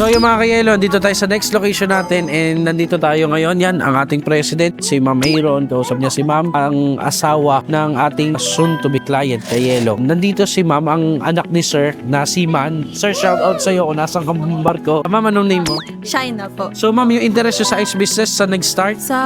So yung mga kayelo, dito tayo sa next location natin and nandito tayo ngayon. Yan, ang ating president, si Ma'am Aaron. Kausap niya si Ma'am, ang asawa ng ating soon-to-be client, kayelo. Nandito si Ma'am, ang anak ni Sir, na si Man. Sir, shout out sa'yo kung nasaan ka barko. Ma'am, anong name mo? China po. So Ma'am, yung interest nyo sa ice business sa nag-start? Sa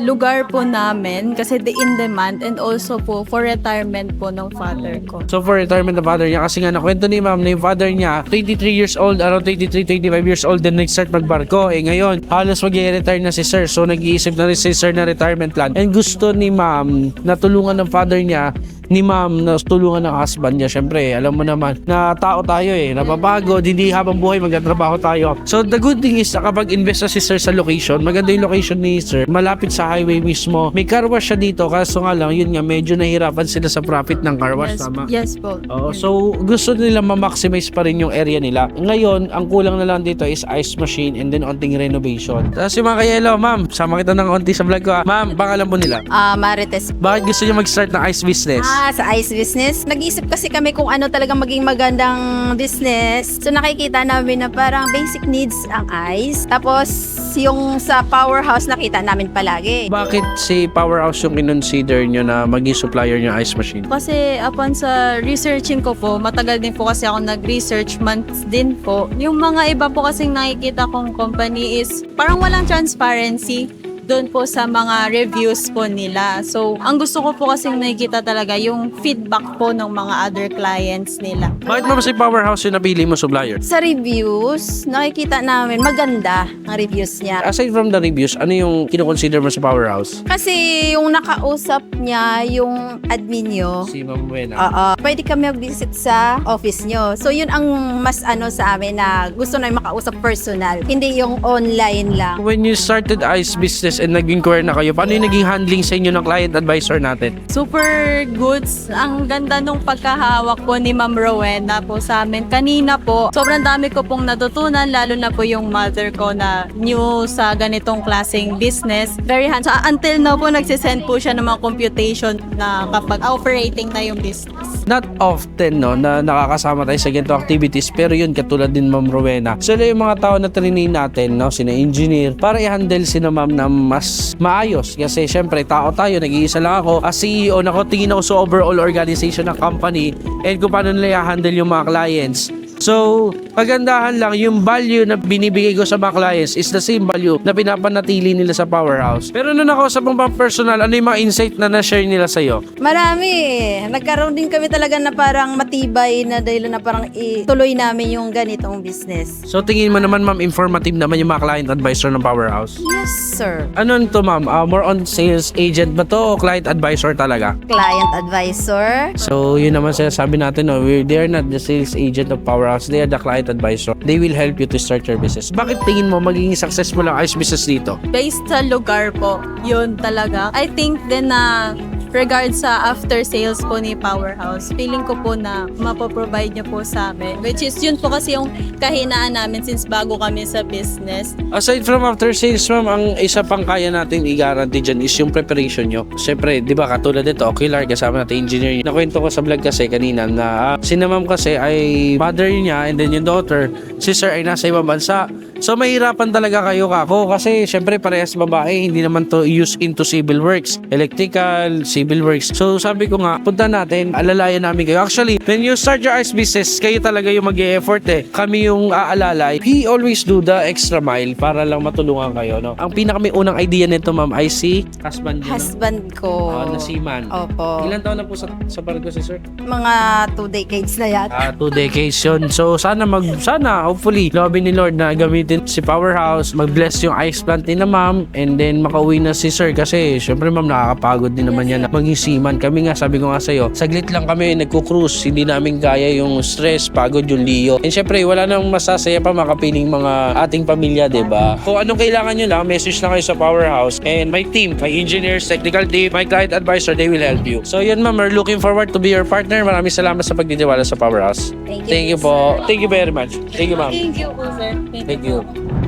lugar po namin, kasi the in demand and also po for retirement po ng father ko. So for retirement ng father niya, kasi nga nakwento ni ma'am na yung father niya, 23 years old, around 23, 25 years old, then nag-start magbarko. Eh ngayon, halos mag-retire na si sir. So nag-iisip na rin si sir na retirement plan. And gusto ni ma'am na tulungan ng father niya ni ma'am na tulungan ng husband niya. Siyempre, alam mo naman na tao tayo eh. Napapagod, hindi habang buhay magtatrabaho tayo. So the good thing is nakapag-invest na si sir sa location. Maganda yung location ni sir. Malapit sa highway mismo. May car wash siya dito. Kaso nga lang, yun nga, medyo nahirapan sila sa profit ng car wash. Yes, Tama? yes po. Oo, so gusto nila ma-maximize pa rin yung area nila. Ngayon, ang kulang na lang dito is ice machine and then onting renovation. Tapos yung mga kayelo, ma'am, sama kita ng onti sa vlog ko ha. Ma'am, pangalan po nila. Ah, Marites. Bakit gusto niyo mag-start ng ice business? Ah, sa ice business. Nag-isip kasi kami kung ano talaga maging magandang business. So nakikita namin na parang basic needs ang ice. Tapos yung sa powerhouse nakita namin palagi. Bakit si Powerhouse yung kinonsider nyo na maging supplier nyo ice machine? Kasi upon sa researching ko po, matagal din po kasi ako nag-research months din po. Yung mga iba po kasing nakikita kong company is parang walang transparency doon po sa mga reviews po nila. So, ang gusto ko po kasing nakikita talaga yung feedback po ng mga other clients nila. Bakit mo ba si Powerhouse yung napili mo supplier? Sa reviews, nakikita namin maganda ang reviews niya. Aside from the reviews, ano yung kinoconsider mo sa Powerhouse? Kasi yung nakausap niya, yung admin nyo, Si Ma'am Buena. Oo. Pwede kami mag-visit sa office nyo. So, yun ang mas ano sa amin na gusto na makausap personal. Hindi yung online lang. When you started ice business and nag-inquire na kayo, paano yung naging handling sa inyo ng client advisor natin? Super goods. Ang ganda nung pagkahawak po ni Ma'am Rowena po sa amin. Kanina po, sobrang dami ko pong natutunan, lalo na po yung mother ko na new sa ganitong klaseng business. Very hands so, Until now po, nagsisend po siya ng mga computation na kapag operating na yung business. not often no na nakakasama tayo sa ganito activities pero yun katulad din Ma'am Rowena sila yung mga tao na trainee natin no sina engineer para i-handle sina ma'am na mas maayos. Kasi syempre tao tayo nag-iisa lang ako. As CEO nakatingin ako sa overall organization ng company and kung paano nila i-handle yung mga clients So, pagandahan lang, yung value na binibigay ko sa mga clients is the same value na pinapanatili nila sa powerhouse. Pero nung nakausap mo ba personal, ano yung mga insight na na-share nila sa'yo? Marami eh. Nagkaroon din kami talaga na parang matibay na dahil na parang ituloy namin yung ganitong business. So tingin mo naman ma'am, informative naman yung mga client advisor ng Powerhouse. Yes, sir. Ano to ma'am? Ah, more on sales agent ba to o client advisor talaga? Client advisor. So yun naman sinasabi natin, no? we they are not the sales agent of Powerhouse, they are the client advisor. They will help you to start your business. Bakit tingin mo magiging successful ang ice business dito? Based sa lugar po, yun talaga. I think din na regard sa after sales po ni Powerhouse, feeling ko po na mapoprovide niyo po sa amin. Which is yun po kasi yung kahinaan namin since bago kami sa business. Aside from after sales, ma'am, ang isa pang kaya natin i-guarantee dyan is yung preparation nyo. Siyempre, di ba, katulad nito, Ocular, kasama natin engineer. Nakwento ko sa vlog kasi kanina na uh, si na ma'am kasi ay mother niya and then yung daughter, si sir ay nasa ibang bansa. So, mahirapan talaga kayo kako kasi siyempre parehas babae, hindi naman to use into civil works, electrical, civil works. So, sabi ko nga, punta natin, alalayan namin kayo. Actually, when you start your ice business, kayo talaga yung mag effort eh. Kami yung aalalay. He always do the extra mile para lang matulungan kayo, no? Ang pinaka may unang idea nito, ma'am, ay si husband niyo, no? Husband ko. Ah, na seaman. Opo. Ilan taon na po sa, sa barko si sir? Mga two decades na yan. Ah, two decades yun. So, sana mag, sana, hopefully, lobby ni Lord na gamitin si Powerhouse, mag-bless yung ice plant ni na ma'am, and then makauwi na si sir kasi, syempre ma'am, nakakapagod din naman yan na maging seaman. Kami nga, sabi ko nga sa'yo, saglit lang kami nagko-cruise, hindi namin kaya yung stress, pagod yung liyo. And syempre, wala nang masasaya pa makapiling mga ating pamilya, ba? Kung anong kailangan nyo lang, message lang kayo sa Powerhouse and my team, my engineers, technical team, my client advisor, they will help you. So yun ma'am, we're looking forward to be your partner. Maraming salamat sa pagditiwala sa Powerhouse. Thank you, Thank you po. Thank you very much. Thank you ma'am. Thank you po, sir. Thank you. হোক